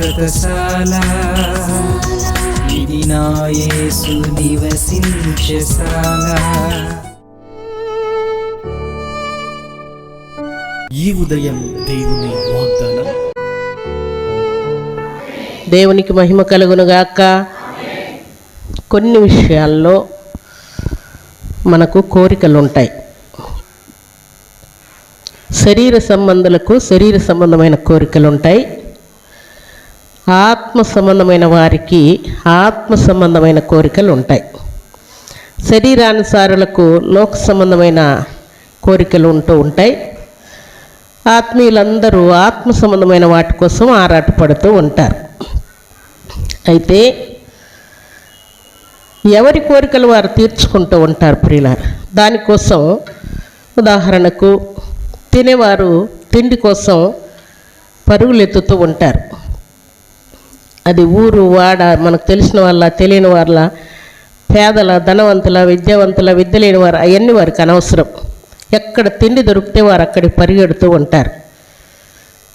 శాశ్వతశాల ఇది నా యేసు నివసించశాల ఈ ఉదయం దేవుని వాగ్దానం. దేవునికి మహిమ కలుగునుగాక. కొన్ని విషయాల్లో మనకు కోరికలు ఉంటాయి శరీర సంబంధులకు శరీర సంబంధమైన కోరికలు ఉంటాయి ఆత్మ సంబంధమైన వారికి ఆత్మ సంబంధమైన కోరికలు ఉంటాయి. శరీరానుసారులకు లోక సంబంధమైన కోరికలు ఉంటూ ఉంటాయి. ఆత్మీయులందరూ ఆత్మ సంబంధమైన వాటి కోసం ఆరాటపడుతూ ఉంటారు. అయితే ఎవరి కోరికలు వారు తీర్చుకుంటూ ఉంటారు ప్రియులారు? దానికోసం ఉదాహరణకు తినేవారు తిండి కోసం పరుగులెత్తుతూ ఉంటారు. అది ఊరు వాడ మనకు తెలిసిన వాళ్ళ తెలియని వాళ్ళ పేదల ధనవంతుల విద్యావంతుల విద్య లేని వారు అవన్నీ వారికి అనవసరం. ఎక్కడ తిండి దొరికితే వారు అక్కడికి పరిగెడుతూ ఉంటారు.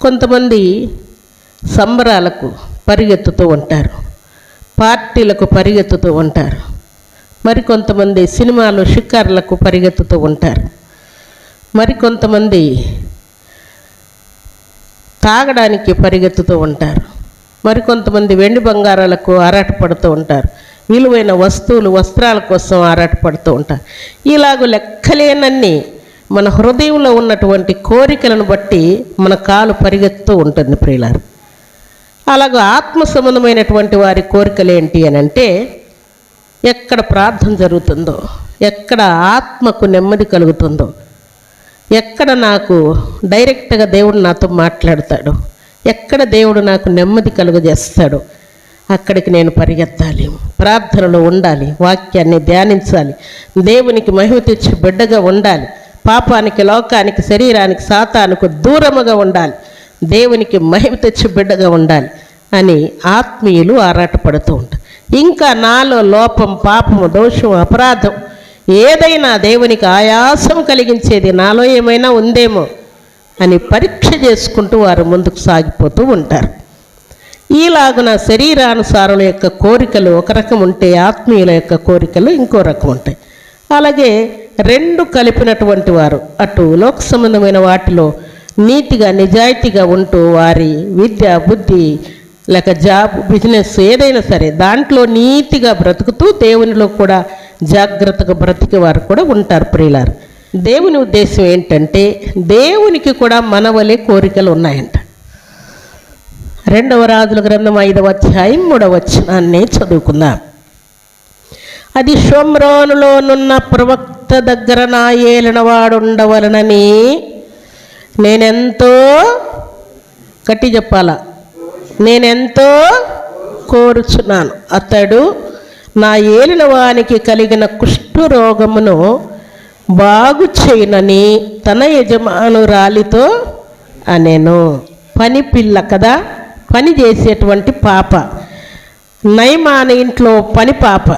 కొంతమంది సంబరాలకు పరిగెత్తుతూ ఉంటారు. పార్టీలకు పరిగెత్తుతూ ఉంటారు. మరికొంతమంది సినిమాలు షికారులకు పరిగెత్తుతూ ఉంటారు. మరికొంతమంది తాగడానికి పరిగెత్తుతూ ఉంటారు. మరికొంతమంది వెండి బంగారాలకు ఆరాటపడుతూ ఉంటారు. విలువైన వస్తువులు వస్త్రాల కోసం ఆరాటపడుతూ ఉంటారు. ఇలాగ లెక్కలేనన్ని మన హృదయంలో ఉన్నటువంటి కోరికలను బట్టి మన కాలు పరిగెత్తుతూ ఉంటుంది ప్రియులారు. అలాగే ఆత్మ సంబంధమైనటువంటి వారి కోరికలు ఏంటి అని అంటే ఎక్కడ ప్రార్థన జరుగుతుందో ఎక్కడ ఆత్మకు నెమ్మది కలుగుతుందో ఎక్కడ నాకు డైరెక్ట్గా దేవుడు నాతో మాట్లాడతాడు ఎక్కడ దేవుడు నాకు నెమ్మది కలుగజేస్తాడు అక్కడికి నేను పరిగెత్తాలి. ప్రార్థనలో ఉండాలి. వాక్యాన్ని ధ్యానించాలి. దేవునికి మహిమ తెచ్చి బిడ్డగా ఉండాలి. పాపానికి లోకానికి శరీరానికి సాతానికి దూరముగా ఉండాలి. దేవునికి మహిమ తెచ్చి బిడ్డగా ఉండాలి అని ఆత్మీయులు ఆరాటపడుతూ ఉంటారు. ఇంకా నాలో లోపం పాపము దోషం అపరాధం ఏదైనా దేవునికి ఆయాసం కలిగించేది నాలో ఏమైనా ఉందేమో అని పరీక్ష చేసుకుంటూ వారు ముందుకు సాగిపోతూ ఉంటారు. ఈలాగున శరీరానుసారుల యొక్క కోరికలు ఒక రకం ఉంటే ఆత్మీయుల యొక్క కోరికలు ఇంకో రకం ఉంటాయి. అలాగే రెండు కలిపినటువంటి వారు అటు లోక సంబంధమైన వాటిలో నీతిగా నిజాయితీగా ఉంటూ వారి విద్య బుద్ధి లేక జాబ్ బిజినెస్ ఏదైనా సరే దాంట్లో నీతిగా బ్రతుకుతూ దేవునిలో కూడా జాగ్రత్తగా బ్రతికే వారు కూడా ఉంటారు ప్రియులారు. దేవుని ఉద్దేశం ఏంటంటే దేవునికి కూడా మనవలే కోరికలు ఉన్నాయంట. రెండవ రాజుల గ్రంథం ఐదవ అధ్యాయం మూడవ వచనాన్ని చదువుకుందాం. అది షోమ్రోనులోనున్న ప్రవక్త దగ్గర నా ఏలినవాడుండవలనని నేనెంతో గట్టి చెప్పాలా? నేనెంతో కోరుచున్నాను. అతడు నా ఏలినవానికి కలిగిన కుష్ఠు రోగమును బాగు చేయనని తన యజమానురాలితో అనేను. పని పిల్ల కదా పని చేసేటువంటి పాప. నయమాన ఇంట్లో పని పాప.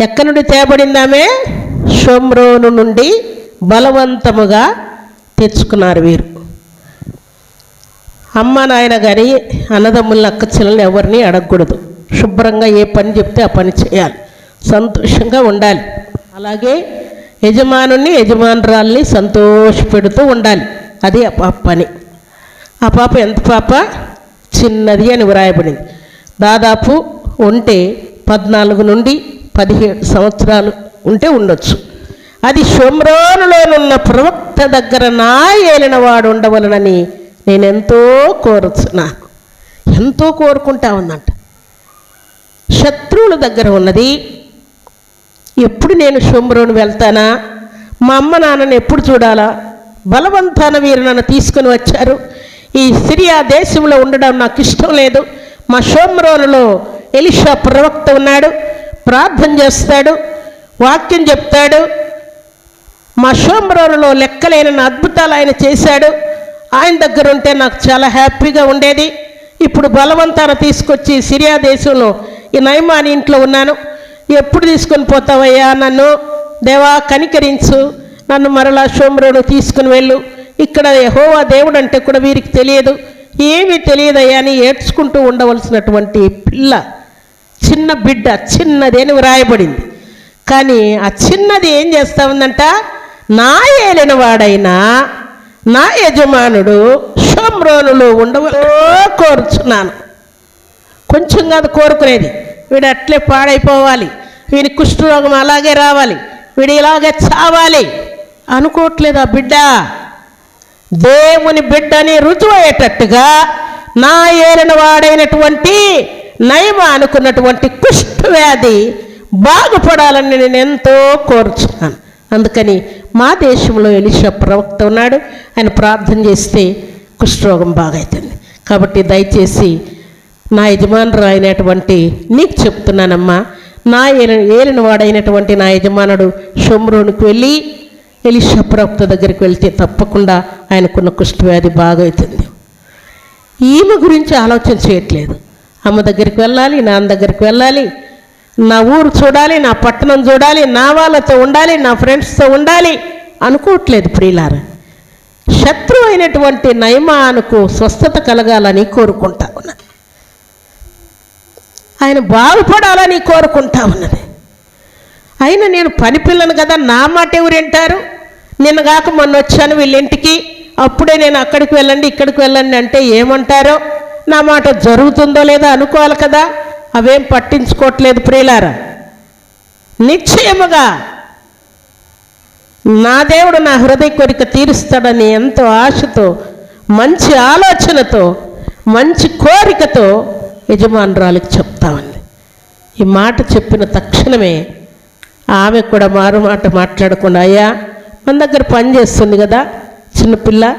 ఎక్కడి నుండి తేబడిందామే షోమ్రోను నుండి బలవంతముగా తెచ్చుకున్నారు వీరు. అమ్మ నాయన గారి అన్నదమ్ముల అక్క చెల్లెలు ఎవరిని అడగకూడదు. శుభ్రంగా ఏ పని చెప్తే ఆ పని చేయాలి. సంతోషంగా ఉండాలి. అలాగే యజమానుని యజమానురాల్ని సంతోషపెడుతూ ఉండాలి. అది ఆ పాప పని. ఆ పాప ఎంత పాప? చిన్నది అని వ్రాయబడింది. దాదాపు ఉంటే పద్నాలుగు నుండి పదిహేడు సంవత్సరాలు ఉంటే ఉండొచ్చు. అది షోమ్రోనులోనున్న ప్రవక్త దగ్గర నా ఏలినవాడు ఉండవలనని నేను ఎంతో నాకు ఎంతో కోరుకుంటా ఉందంట. శత్రువుల దగ్గర ఉన్నది ఎప్పుడు నేను షోమ్రోను వెళ్తానా? మా అమ్మ నాన్నని ఎప్పుడు చూడాలా? బలవంతాన వీరు నన్ను తీసుకుని వచ్చారు. ఈ సిరియా దేశంలో ఉండడం నాకు ఇష్టం లేదు. మా షోమ్రోనులో ఎలిషా ప్రవక్త ఉన్నాడు. ప్రార్థన చేస్తాడు. వాక్యం చెప్తాడు. మా షోమ్రోనులో లెక్కలేని అద్భుతాలు ఆయన చేశాడు. ఆయన దగ్గర ఉంటే నాకు చాలా హ్యాపీగా ఉండేది. ఇప్పుడు బలవంతాన తీసుకొచ్చి సిరియా దేశంలో ఈ నయమాని ఇంట్లో ఉన్నాను. ఎప్పుడు తీసుకొని పోతావయ్యా? నన్ను దేవా కనికరించు. నన్ను మరలా సోమరుడు తీసుకుని వెళ్ళు. ఇక్కడ యహోవా దేవుడు అంటే కూడా వీరికి తెలియదు. ఏమీ తెలియదయ్యా అని ఏడ్చుకుంటూ ఉండవలసినటువంటి పిల్ల. చిన్న బిడ్డ చిన్నది అని వ్రాయబడింది. కానీ ఆ చిన్నది ఏం చేస్తా ఉందంట నా ఏలిన వాడైనా నా యజమానుడు షోమ్రోనులో ఉండవలో కోరుచున్నాను. కొంచెం కాదు కోరుకునేది. వీడు అట్లే పాడైపోవాలి. వీడి కుష్ఠరోగం అలాగే రావాలి వీడు ఇలాగే చావాలి. అనుకోవట్లేదు ఆ బిడ్డ? దేవుని బిడ్డని రుజువయ్యేటట్టుగా నా ఏలిన వాడైనటువంటి నయమ అనుకున్నటువంటి కుష్ఠవ్యాధి బాగుపడాలని నేను ఎంతో కోరుచున్నాను. అందుకని మా దేశంలో ఎలిషా ప్రవక్త ఉన్నాడు. ఆయన ప్రార్థన చేస్తే కుష్ఠరోగం బాగైతుంది. కాబట్టి దయచేసి నా యజమానుడు అయినటువంటి నీకు చెప్తున్నానమ్మా నా ఏలిన వాడైనటువంటి నా యజమానుడు షోమ్రోనికి వెళ్ళి ఎలిషా దగ్గరికి వెళ్తే తప్పకుండా ఆయనకున్న కుష్ఠవ్యాధి బాగవుతుంది ఈమె గురించి ఆలోచన చేయట్లేదు. అమ్మ దగ్గరికి వెళ్ళాలి నాన్న దగ్గరికి వెళ్ళాలి నా ఊరు చూడాలి నా పట్టణం చూడాలి నా వాళ్ళతో ఉండాలి నా ఫ్రెండ్స్తో ఉండాలి అనుకోవట్లేదు ప్రియులార శత్రువు అయినటువంటి నయమానుకు స్వస్థత కలగాలని కోరుకుంటా ఉన్నాను ఆయన బాగుపడాలని కోరుకుంటా ఉన్నది. అయినా నేను పని పిల్లను కదా నా మాట ఎవరు వింటారు? నిన్న కాక మొన్న వచ్చాను వీళ్ళింటికి. అప్పుడే నేను అక్కడికి వెళ్ళండి ఇక్కడికి వెళ్ళండి అంటే ఏమంటారో? నా మాట జరుగుతుందో లేదో అనుకోవాలి కదా. అవేం పట్టించుకోవట్లేదు ప్రియులారా. నిశ్చయముగా నా దేవుడు నా హృదయ కోరిక తీరుస్తాడని ఎంతో ఆశతో మంచి ఆలోచనతో మంచి కోరికతో యజమానురాలికి చెప్తా ఉంది ఈ మాట చెప్పిన తక్షణమే ఆమె కూడా మారు మాట మాట్లాడకుండా అయ్యా మన దగ్గర పని చేస్తుంది కదా చిన్నపిల్ల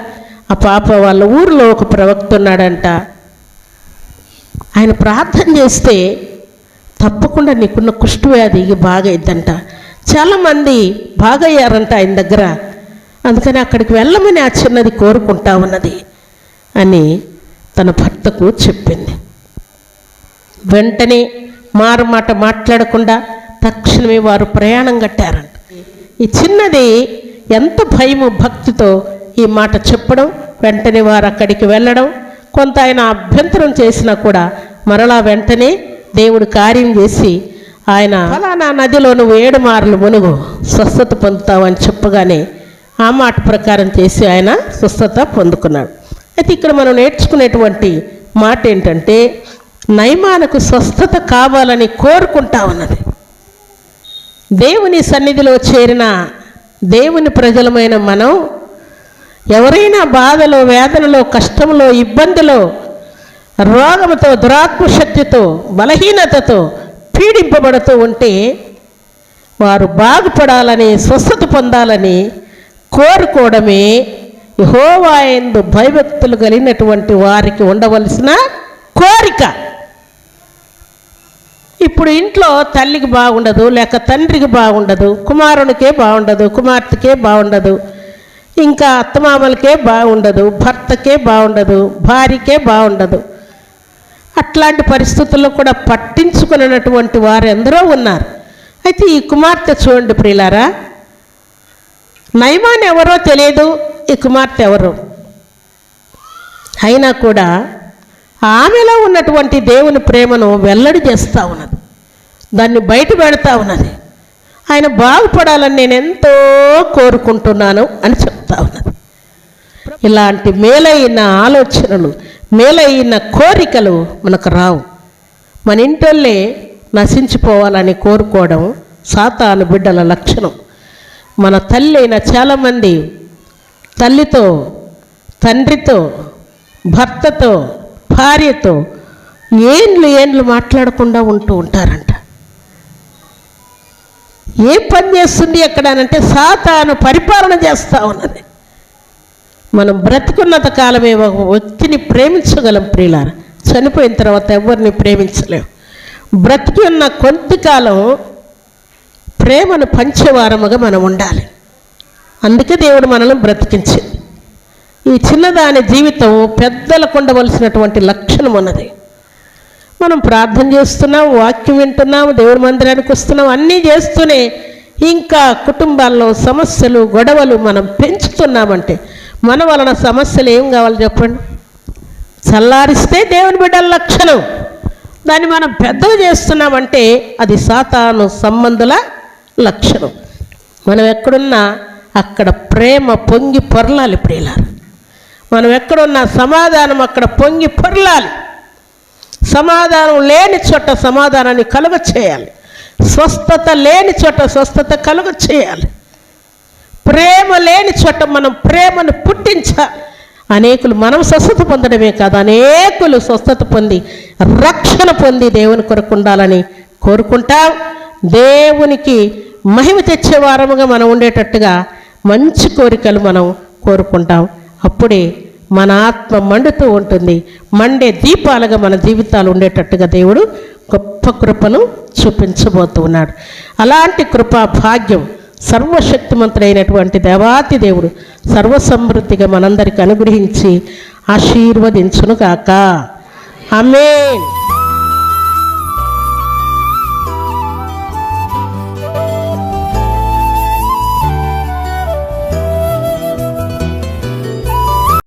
ఆ పాప వాళ్ళ ఊరిలో ఒక ప్రవక్త ఉన్నాడంట. ఆయన ప్రార్థన చేస్తే తప్పకుండా నీకున్న కుష్ఠవ్యాధి బాగైద్దంట చాలామంది బాగయ్యారంట ఆయన దగ్గర. అందుకని అక్కడికి వెళ్ళమని ఆ చిన్నది కోరుకుంటా ఉన్నది అని తన భర్తకు చెప్పింది. వెంటనే మారు మాట మాట్లాడకుండా తక్షణమే వారు ప్రయాణం కట్టారంట. ఈ చిన్నది ఎంత భయము భక్తితో ఈ మాట చెప్పడం వెంటనే వారు అక్కడికి వెళ్ళడం కొంత ఆయన అభ్యంతరం చేసినా కూడా మరలా వెంటనే దేవుడు కార్యం చేసి ఆయన ఫలానా నదిలో నువ్వు ఏడు మార్లు మునుగు స్వస్థత పొందుతావని చెప్పగానే ఆ మాట ప్రకారం చేసి ఆయన స్వస్థత పొందుకున్నాడు. అయితే ఇక్కడ మనం నేర్చుకునేటువంటి మాట ఏంటంటే నయమానకు స్వస్థత కావాలని కోరుకుంటా ఉన్నది. దేవుని సన్నిధిలో చేరిన దేవుని ప్రజలమైన మనం ఎవరైనా బాధలో వేదనలో కష్టంలో ఇబ్బందిలో రోగముతో దురాత్మశక్తితో బలహీనతతో పీడింపబడుతూ ఉంటే వారు బాగుపడాలని స్వస్థత పొందాలని కోరుకోవడమే యహోవాయందు భయభక్తులు కలిగినటువంటి వారికి ఉండవలసిన కోరిక. ఇప్పుడు ఇంట్లో తల్లికి బాగుండదు లేక తండ్రికి బాగుండదు కుమారునికే బాగుండదు కుమార్తెకే బాగుండదు ఇంకా అత్తమామలకే బాగుండదు భర్తకే బాగుండదు భార్యకే బాగుండదు. అట్లాంటి పరిస్థితుల్లో కూడా పట్టించుకున్నటువంటి వారు ఎందరో ఉన్నారు. అయితే ఈ కుమార్తె చూడండి ప్రియులారా నయమాన్ ఎవరో తెలియదు ఈ కుమార్తె ఎవరు? అయినా కూడా ఆమెలో ఉన్నటువంటి దేవుని ప్రేమను వెల్లడి చేస్తూ ఉన్నది. దాన్ని బయట పెడతా ఉన్నది. ఆయన బాగుపడాలని నేను ఎంతో కోరుకుంటున్నాను అని చెప్తా ఉన్నది. ఇలాంటి మేలైన ఆలోచనలు మేలైన కోరికలు మనకు రావు. మన ఇంటోళ్ళే నశించిపోవాలని కోరుకోవడం సాతాను బిడ్డల లక్షణం. మన తల్లి అయిన చాలామంది తల్లితో తండ్రితో భర్తతో భార్యతో ఏండ్లు ఏండ్లు మాట్లాడకుండా ఉంటూ ఉంటారంట. ఏ పని చేస్తుంది ఎక్కడ అంటే సాతాను పరిపాలన చేస్తూ ఉన్నది. మనం బ్రతికున్నంత కాలమే ఒక వ్యక్తిని ప్రేమించగలం ప్రియులార. చనిపోయిన తర్వాత ఎవరిని ప్రేమించలేం. బ్రతికి ఉన్న కొంతకాలం ప్రేమను పంచేవారముగా మనం ఉండాలి. అందుకే దేవుడు మనల్ని బ్రతికించి ఈ చిన్నదాని జీవితం పెద్దలకు ఉండవలసినటువంటి లక్షణం ఉన్నది మనం ప్రార్థన చేస్తున్నాం వాక్యం వింటున్నాం దేవుడి మందిరానికి వస్తున్నాం అన్నీ చేస్తూనే ఇంకా కుటుంబాల్లో సమస్యలు గొడవలు మనం పెంచుతున్నామంటే మన వలన సమస్యలు ఏం కావాలి చెప్పండి? చల్లారిస్తే దేవుని బిడ్డల లక్షణం. దాన్ని మనం పెద్దగా చేస్తున్నామంటే అది సాతాను సంబంధుల లక్షణం. మనం ఎక్కడున్నా అక్కడ ప్రేమ పొంగి పొరలాలి ప్రియులారు. మనం ఎక్కడున్నా సమాధానం అక్కడ పొంగి పొరలాలి. సమాధానం లేని చోట సమాధానాన్ని కలుగ చేయాలి. స్వస్థత లేని చోట స్వస్థత కలుగ చేయాలి. ప్రేమ లేని చోట మనం ప్రేమను పుట్టించాలి. అనేకులు మనం స్వస్థత పొందడమే కాదు అనేకులు స్వస్థత పొంది రక్షణ పొంది దేవుని కొరకు ఉండాలని కోరుకుంటాం. దేవునికి మహిమ తెచ్చే వారముగా మనం ఉండేటట్టుగా మంచి కోరికలు మనం కోరుకుంటాం. అప్పుడే మన ఆత్మ మండుతూ ఉంటుంది. మండే దీపాలుగా మన జీవితాలు ఉండేటట్టుగా దేవుడు గొప్ప కృపను చూపించబోతున్నాడు. అలాంటి కృపా భాగ్యం సర్వశక్తిమంతుడైనటువంటి దేవాతి దేవుడు సర్వసమృద్ధిగా మనందరికి అనుగ్రహించి ఆశీర్వదించునుగాక. ఆమె